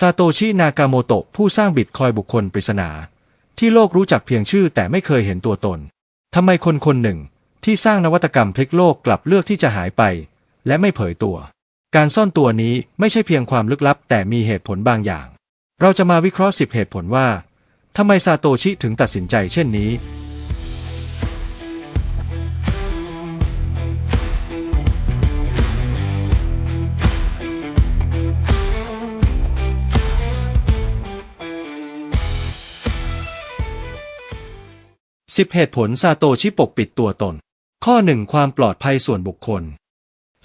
ซาโตชินากาโมโตะผู้สร้างบิตคอยบุคคลปริศนา ที่โลกรู้จักเพียงชื่อแต่ไม่เคยเห็นตัวตนทำไมคนคนหนึ่งที่สร้างนวัตกรรมพลิกโลกกลับเลือกที่จะหายไป และไม่เผยตัว การซ่อนตัวนี้ไม่ใช่เพียงความลึกลับ แต่มีเหตุผลบางอย่าง เราจะมาวิเคราะห์10เหตุผลว่าทำไมซาโตชิถึงตัดสินใจเช่นนี้ 10 เหตุผลซาโตชิปกปิดตัวตน ข้อ 1 ความปลอดภัยส่วนบุคคล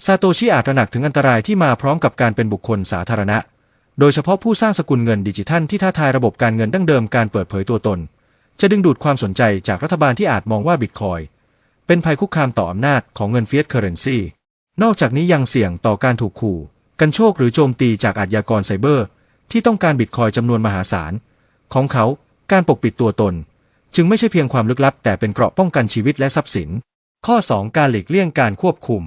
ซาโตชิอาจตระหนักถึงอันตรายที่มาพร้อมกับการเป็นบุคคลสาธารณะ โดยเฉพาะผู้สร้างสกุลเงินดิจิทัลที่ท้าทายระบบการเงินดั้งเดิมการเปิดเผยตัวตน จะดึงดูดความสนใจจากรัฐบาลที่อาจมองว่าบิตคอยน์เป็นภัยคุกคามต่ออำนาจของเงินเฟียสเคอร์เรนซีนอกจากนี้ยังเสี่ยงต่อการถูกขู่ กันโชคหรือโจมตีจากอาชญากรไซเบอร์ ที่ต้องการบิตคอยน์จำนวนมหาศาล ของเขาการปกปิดตัวตน จึงไม่ใช่เพียงความลึกลับ แต่เป็นเกราะป้องกันชีวิตและทรัพย์สิน ข้อ 2 การหลีกเลี่ยงการควบคุม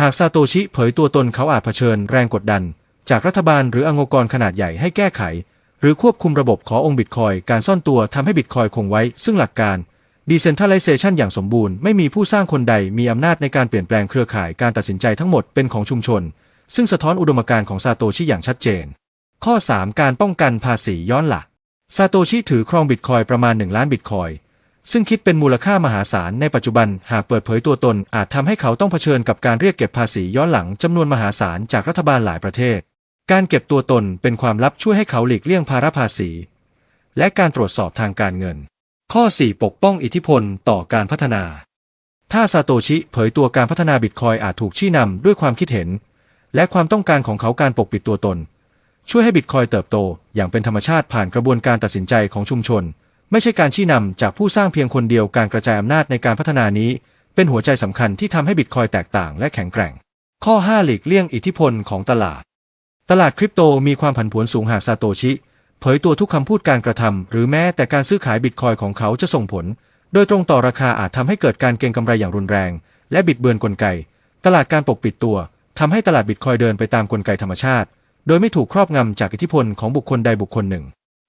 หากซาโตชิเผยตัวตนเขาอาจเผชิญแรงกดดัน จากรัฐบาลหรือองค์กรขนาดใหญ่ให้แก้ไข หรือควบคุมระบบขอองค์บิตคอยการซ่อนตัวทำให้บิตคอยคงไว้ ซึ่งหลักการ Decentralization อย่างสมบูรณ์ไม่มีผู้สร้างคนใดมีอำนาจในการเปลี่ยนแปลงเครือข่ายการตัดสินใจทั้งหมดเป็นของชุมชน ซึ่งสะท้อนอุดมการณ์ของซาโตชิอย่างชัดเจน ข้อ 3 การป้องกันภาษีย้อนหลัก ซาโตชิถือครองบิตคอยประมาณ 1 ล้านบิตคอย ซึ่งคิดเป็นมูลค่ามหาศาลในปัจจุบันหากเปิดเผยตัวตน อาจทำให้เขาต้องเผชิญกับการเรียกเก็บภาษีย้อนหลังจำนวนมหาศาลจากรัฐบาลหลายประเทศ การเก็บตัวตนเป็นความลับช่วยให้เขาหลีกเลี่ยงภาระภาษี และการตรวจสอบทางการเงิน ข้อ 4 ปกป้องอิทธิพลต่อการพัฒนา ถ้าซาโตชิเผยตัวการพัฒนาบิตคอยอาจถูกชี้นำด้วยความคิดเห็น และความต้องการของเขาการปกปิดตัวตน ช่วยให้บิตคอยเติบโต อย่างเป็นธรรมชาติผ่านกระบวนการตัดสินใจของชุมชน ไม่ใช่การชี้นำจากผู้สร้างเพียงคนเดียวการกระจายอำนาจในการพัฒนานี้ เป็นหัวใจสำคัญที่ทำให้บิตคอยแตกต่างและแข็งแกร่ง ข้อ 5 หลีกเลี่ยงอิทธิพลของตลาด ตลาดคริปโตมีความผันผวนสูงหากซาโตชิ เผยตัวทุกคำพูดการกระทำหรือแม้แต่การซื้อขายบิตคอยของเขาจะส่งผล โดยตรงต่อราคาอาจทำให้เกิดการเก็งกำไรอย่างรุนแรง และบิดเบือนกลไก ตลาดการปกปิดตัวทำให้ตลาดบิตคอยเดินไปตามกลไกธรรมชาติ โดยไม่ถูกครอบงำจากอิทธิพลของบุคคลใดบุคคลหนึ่ง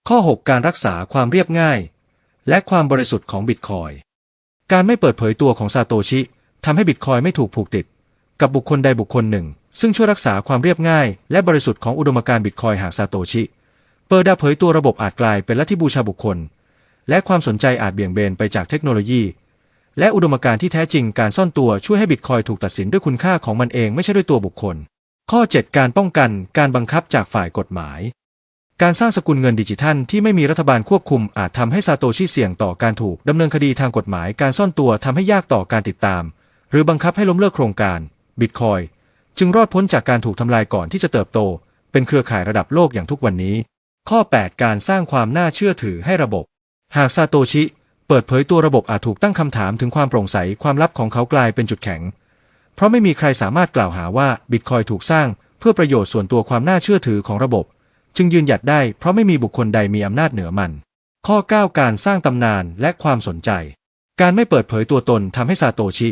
ข้อ 6 การรักษาความเรียบง่าย และความบริสุทธิ์ของบิตคอยการไม่เปิดเผยตัวของซาโตชิทำให้บิตคอยไม่ถูกผูกติด กับบุคคลใดบุคคลหนึ่ง ซึ่งช่วยรักษาความเรียบง่าย และบริสุทธิ์ของอุดมการณ์บิตคอยหากซาโตชิ เปิดดาเผยตัวระบบอาจกลายเป็นลัทธิบูชาบุคคล และความสนใจอาจเบี่ยงเบนไปจากเทคโนโลยี และอุดมการณ์ที่แท้จริงการซ่อนตัวช่วยให้บิตคอยถูกตัดสินด้วยคุณค่าของมันเองไม่ใช่ด้วยตัวบุคคล ข้อ 7 การป้องกันการบังคับจากฝ่ายกฎหมาย การสร้างสกุลเงินดิจิทัลที่ไม่มีรัฐบาลควบคุมอาจทำให้ซาโตชิเสี่ยงต่อการถูกดำเนินคดีทางกฎหมาย การซ่อนตัวทำให้ยากต่อการติดตาม หรือบังคับให้ล้มเลิกโครงการบิตคอยจึงรอดพ้นจากการถูกทำลายก่อนที่จะเติบโต เป็นเครือข่ายระดับโลกอย่างทุกวันนี้ ข้อ 8 การสร้างความน่าเชื่อถือให้ระบบ หากซาโตชิ เปิดเผยตัวระบบอาจถูกตั้งคำถามถึงความโปร่งใสความลับของเขากลายเป็นจุดแข็ง เพราะไม่มีใครสามารถกล่าวหาว่าบิตคอยถูกสร้างเพื่อประโยชน์ส่วนตัวความน่าเชื่อถือของระบบ จึงยืนหยัดได้เพราะไม่มีบุคคลใดมีอำนาจเหนือมัน ข้อ 9 การสร้างตำนานและความสนใจ การไม่เปิดเผยตัวตนทำให้ซาโตชิ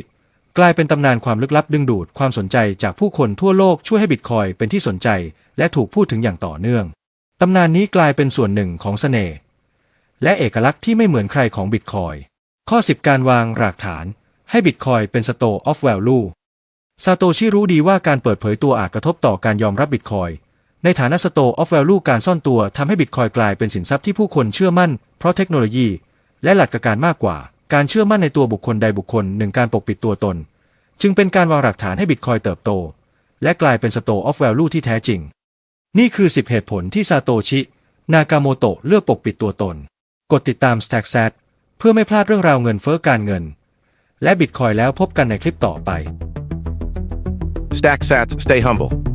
กลายเป็นตำนานความลึกลับดึงดูดความสนใจจากผู้คนทั่วโลกช่วยให้บิตคอยเป็นที่สนใจ และถูกพูดถึงอย่างต่อเนื่องตำนานนี้กลายเป็นส่วนหนึ่งของเสน่ห์และเอกลักษณ์ที่ไม่เหมือนใครของบิตคอยข้อ 10 การวางรากฐาน ให้บิตคอยเป็น Store of Value ซาโตชิรู้ดีว่าการเปิดเผยตัวอาจกระทบต่อการยอมรับบิตคอยในฐานะ Store of Value การซ่อนตัวทำให้บิตคอยกลายเป็นสินทรัพย์ที่ผู้คนเชื่อมั่น เพราะเทคโนโลยี และหลักการมากกว่า การเชื่อมั่นในตัวบุคคลใดบุคคลหนึ่งการปกปิดตัวตน จึงเป็นการวางหลักฐานให้บิตคอยเติบโต และกลายเป็น Store of Value ที่แท้จริง นี่คือ 10 เหตุผลที่ซาโตชิ นากาโมโตะเลือกปกปิดตัวตน กดติดตาม StackSat เพื่อไม่พลาดเรื่องราวเงินเฟ้อการเงิน และบิตคอยแล้วพบกันในคลิปต่อไป Stack sats, stay humble.